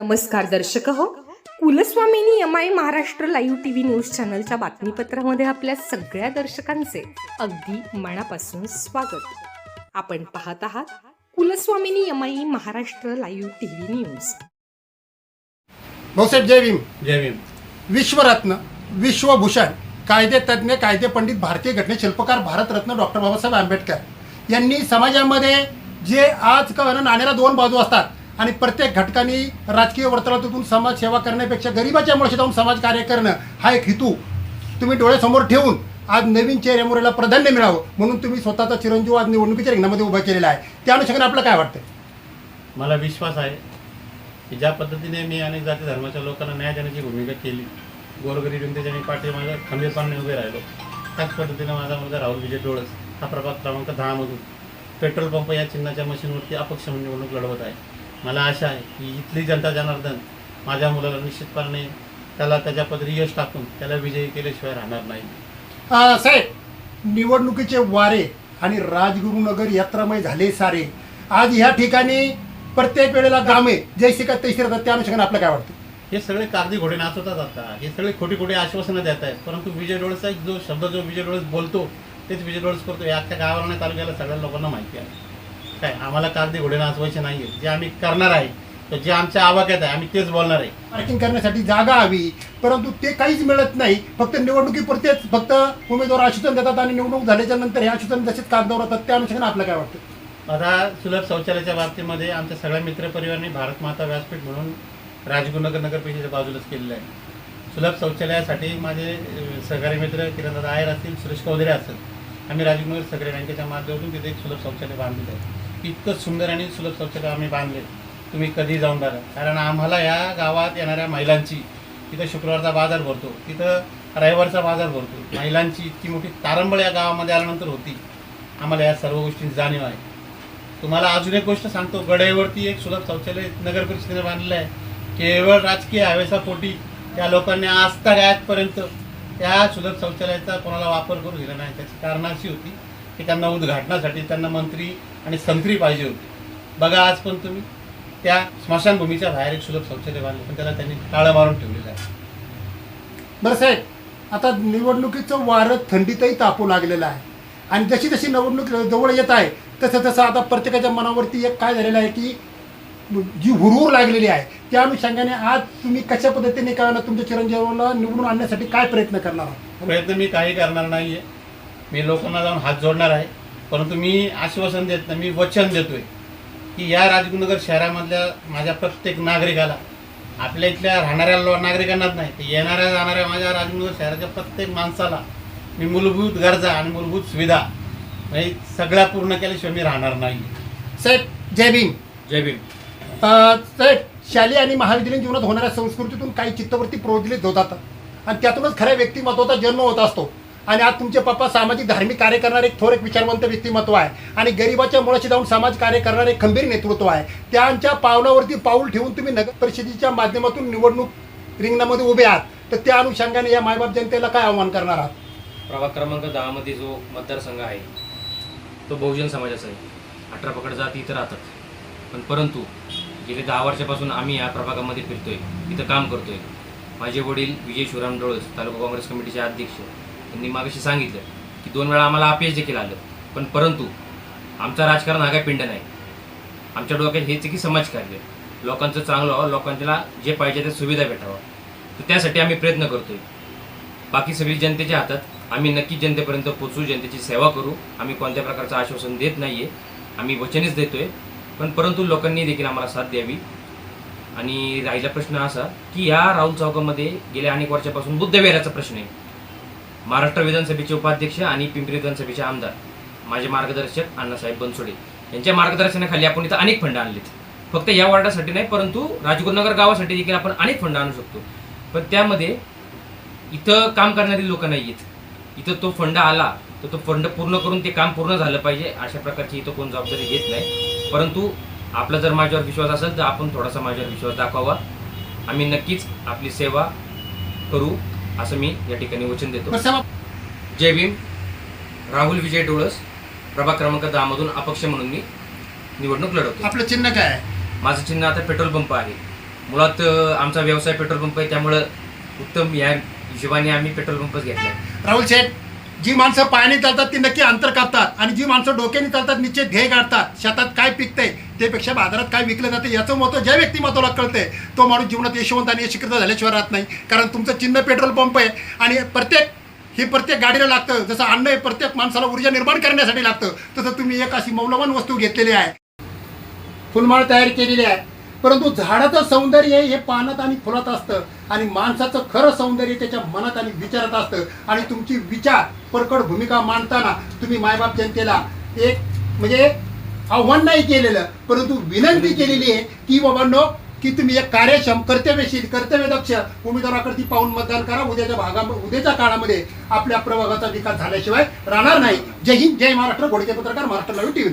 नमस्कार दर्शक हो. Kulswamini M I Maharashtra live T V news चॅनलच्या बातमीपत्रामध्ये आपल्या सगळ्या दर्शकांचे अगदी मनापासून स्वागत. आपण पाहत आहात Kulswamini M I Maharashtra live T V news. Bhausaheb जय भीम. जय भीम. विश्वरत्न विश्वभूषण कायदेतज्ञ कायदेपंडित भारतीय घटने शिल्पकार भारतरत्न डॉक्टर बाबासाहेब आंबेडकर यांनी समाजामध्ये जे आज का नाण्याला दोन बाजू असतात. आणि प्रत्येक घटकाने राजकीय वर्तुळातून समाजसेवा करण्यापेक्षा गरिबाच्या मुळाशी जाऊन समाज कार्य करणं हा एक हेतू. तुम्ही डोळ्यासमोर ठेवून आज नवीन चेहऱ्यामुळेला प्राधान्य मिळावं म्हणून तुम्ही स्वतःचा चिरंजीव आज निवडणुकीच्या रिंगणामध्ये उभा केलेला आहे. त्या अनुषंगाने आपलं काय वाटतं मला विश्वास आहे की ज्या पद्धतीने मी अनेक जाती धर्माच्या लोकांना न्याय देण्याची भूमिका केली गोरगरीब जनतेच्या मी पाठी माझ्या खंबीरपणाने उभे राहिलो त्याच पद्धतीने माझा मुलगा राहुल विजय डोळस हा प्रभाग क्रमांक दहामधून पेट्रोल पंप या चिन्हाच्या मशीनवरती अपक्ष म्हणून निवडणूक लढवत आहे. मला आशा आहे की इथली जनता जनार्दन माझ्या मुलाला निश्चितपणे त्याला त्याच्या पदरी यश टाकून त्याला विजयी केल्याशिवाय राहणार नाही. साहेब निवडणुकीचे वारे आणि राजगुरुनगर यात्रामय झाले सारे. आज ह्या ठिकाणी प्रत्येक वेळेला गामे जैसे का तैसे राहतात त्या अनुषंगाने आपलं काय वाटतं? हे सगळे कागदी घोडे नाचवतात आता. हे सगळे खोटी खोटी आश्वासनं देत आहेत. परंतु विजय डोळसचा एक जो शब्द जो विजय डोळस बोलतो तेच विजय डोळस करतो. हे अख्ख्या गावाला तालुक्याला सगळ्या लोकांना माहिती आहे. काय आम्हाला कागदी घोडे नाचवायचे नाही आहेत जे आम्ही करणार आहे तर जे आमच्या आवाक्यात आहे आम्ही तेच बोलणार आहे. पार्किंग करण्यासाठी जागा हवी परंतु ते काहीच मिळत नाही. फक्त निवडणुकीपुरतेच फक्त उमेदवार आश्वासन देतात आणि निवडणूक झाल्याच्यानंतर हे आश्वासन जसेच कागदावर राहतात त्या अनुषंगाने आपलं काय वाटतं? आता सुलभ शौचालयाच्या बाबतीमध्ये आमच्या सगळ्या मित्रपरिवारांनी भारत माता व्यासपीठ म्हणून राजगुरुनगर नगर परिषदेच्या बाजूलाच केलेलं आहे. सुलभ शौचालयासाठी माझे सहकारी मित्र किरणदादा आयर असतील सुरेश कौदरे असतील. आम्ही राजगुरुनगर सहकारी बँकेच्या माध्यमातून तिथे एक सुलभ शौचालय बांधलेलं आहे. इतकं सुंदर आणि सुलभ शौचालय आम्ही बांधले. तुम्ही कधी जाऊन बघा. कारण आम्हाला या गावात येणाऱ्या महिलांची तिथं शुक्रवारचा बाजार भरतो तिथं रविवारचा बाजार भरतो. महिलांची इतकी मोठी तारंबळ या गावामध्ये आल्यानंतर होती. आम्हाला या सर्व गोष्टींची जाणीव आहे. तुम्हाला अजून एक गोष्ट सांगतो. गडाईवरती एक सुलभ शौचालय नगर परिषदेने बांधलेलं आहे. केवळ राजकीय हवेसापोटी त्या लोकांनी आजपर्यंत त्या सुलभ शौचालयाचा कोणाला वापर करू दिला नाही. त्याची कारण अशी होती. की त्यांना उद्घाटनासाठी त्यांना मंत्री आणि संत्री पाहिजे होती. बघा आज पण तुम्ही त्या स्मशानभूमीच्या बाहेर एक सुलभ शौचालय बांधलं पण त्याला त्यांनी टाळं मारून ठेवलेलं आहे. बरं साहेब आता निवडणुकीचं वारं थंडीतही तापू लागलेलं आहे. आणि जशी जशी निवडणूक जवळ येत आहे तसं तसं आता प्रत्येकाच्या मनावरती एक काय झालेलं आहे की जी हुरहुर लागलेली आहे त्या अनुषंगाने आज तुम्ही कशा पद्धतीने काय तुमच्या चिरंजीवाला निवडून आणण्यासाठी काय प्रयत्न करणार आहात? प्रयत्न मी काही करणार नाही आहे मी लोकांना जाऊन हात जोडणार आहे. परंतु मी आश्वासन देत नाही मी वचन देतोय की या राजगुरुनगर शहरामधल्या माझ्या प्रत्येक नागरिकाला आपल्या इथल्या राहणाऱ्या लो नागरिकांनाच नाही तर येणाऱ्या जाणाऱ्या माझ्या राजगुरुनगर शहराच्या प्रत्येक माणसाला मी मूलभूत गरजा आणि मूलभूत सुविधा म्हणजे सगळ्या पूर्ण केल्याशिवाय मी राहणार नाही. साहेब जय भीम. जय भीम. साहेब शालेय आणि महाविद्यालयीन जीवनात होणाऱ्या संस्कृतीतून काही चित्तवृत्ती प्रोजलित होतात आणि त्यातूनच खऱ्या व्यक्तिमत्वाचा जन्म होत असतो. आणि आज तुमचे पप्पा सामाजिक धार्मिक कार्य करणारे एक थोर एक विचारवंत व्यक्तिमत्व आहे. आणि गरिबाच्या मुळाशी जाऊन समाज कार्य करणारे एक खंबीर नेतृत्व आहे. त्यांच्या पावलावरती पाऊल ठेवून तुम्ही नगर परिषदेच्या माध्यमातून निवडणूक रिंगणामध्ये उभे आहात. तर त्या अनुषंगाने या मायबाप जनतेला काय आव्हान करणार आहात? प्रभाग क्रमांक दहामध्ये जो मतदारसंघ आहे तो बहुजन समाजाचा आहे. अठरा पकड जात इथं राहतात. पण परंतु गेले दहा वर्षापासून आम्ही या प्रभागामध्ये फिरतोय. इथं काम करतोय. माझे वडील विजय शिवराम डोळस तालुका काँग्रेस कमिटीचे अध्यक्ष. त्यांनी मागाशी सांगितलं की दोन वेळा आम्हाला अपयश देखील आलं. पण परंतु आमचं राजकारण हा काय पिंड नाही. आमच्या डोक्यात हेच आहे की समाजकार्य लोकांचं चांगलं व्हावं लोकांना जे पाहिजे त्या सुविधा भेटावं तर त्यासाठी आम्ही प्रयत्न करतोय. बाकी सगळी जनतेच्या हातात आम्ही नक्की जनतेपर्यंत पोचू जनतेची सेवा करू. आम्ही कोणत्या प्रकारचं आश्वासन देत नाहीये. आम्ही वचनच देतोय. पण परंतु लोकांनी देखील आम्हाला साथ द्यावी. आणि राहिला प्रश्न असा की या राहुल चौकामध्ये गेल्या अनेक वर्षापासून बुद्धविहाराचा प्रश्न आहे. महाराष्ट्र विधानसभेचे उपाध्यक्ष आणि पिंपरी विधानसभेचे आमदार माझे मार्गदर्शक अण्णासाहेब बनसोडे. यांच्या मार्गदर्शनाखाली आपण इथं अनेक फंड आणलेत. फक्त या वॉर्डासाठी नाही परंतु राजगुरुनगर गावासाठी देखील आपण अनेक फंड आणू शकतो. पण त्यामध्ये इथं काम करणारी लोक नाही आहेत. इथं तो फंड आला तर तो फंड पूर्ण करून ते काम पूर्ण झालं पाहिजे अशा प्रकारची इथं कोण जबाबदारी घेत नाही. परंतु आपला जर माझ्यावर विश्वास असेल तर आपण थोडासा माझ्यावर विश्वास दाखवावा. आम्ही नक्कीच आपली सेवा करू. असं मी या ठिकाणी वचन देतो. जय भीम. राहुल विजय डोळस प्रभाग क्रमांक दहामधून अपक्ष म्हणून मी निवडणूक लढवतो. आपलं चिन्ह काय माझं चिन्ह आता पेट्रोल पंप आहे. मुळात आमचा व्यवसाय पेट्रोल पंप आहे त्यामुळं उत्तम या हिशोबाने आम्ही पेट्रोल पंपच घेतला राहुल शेठ जी माणसं पायाने चालतात ती नक्की अंतर कापतात. आणि जी माणसं डोक्याने चालतात निश्चित ध्येय काढतात शेतात काय पिकतंय त्यापेक्षा बाजारात काय विकलं जातं याचं महत्त्व ज्या व्यक्तिमत्वाला कळतंय तो माणूस जीवनात यशवंत आणि यशकृत झाल्याशिवाय राहत नाही. कारण तुमचं चिन्ह पेट्रोल पंप आहे आणि प्रत्येक हे प्रत्येक गाडीला लागतं. जसं अन्न हे प्रत्येक माणसाला ऊर्जा निर्माण करण्यासाठी लागतं. तसं तुम्ही एक अशी मौलवान वस्तू घेतलेली आहे. फुलमाळ तयार केलेली आहे. परंतु झाडाचं सौंदर्य हे पानात आणि फुलात असतं आणि माणसाचं खरं सौंदर्य त्याच्या मनात आणि विचारात असतं. आणि तुमची विचार परकड भूमिका मांडताना तुम्ही मायबाप जनतेला एक म्हणजे आव्हान नाही केलेलं परंतु विनंती केलेली आहे की बाबांनो की तुम्ही एक कार्यक्षम कर्तव्यशील कर्तव्यदक्ष उमेदवाराकडे पाहून मतदान करा. उद्याच्या भागा उद्याच्या काळामध्ये आपल्या प्रभागाचा विकास झाल्याशिवाय राहणार नाही. जय हिंद जय महाराष्ट्र. घोडके पत्रकार महाराष्ट्र लाईव्ह टीव्ही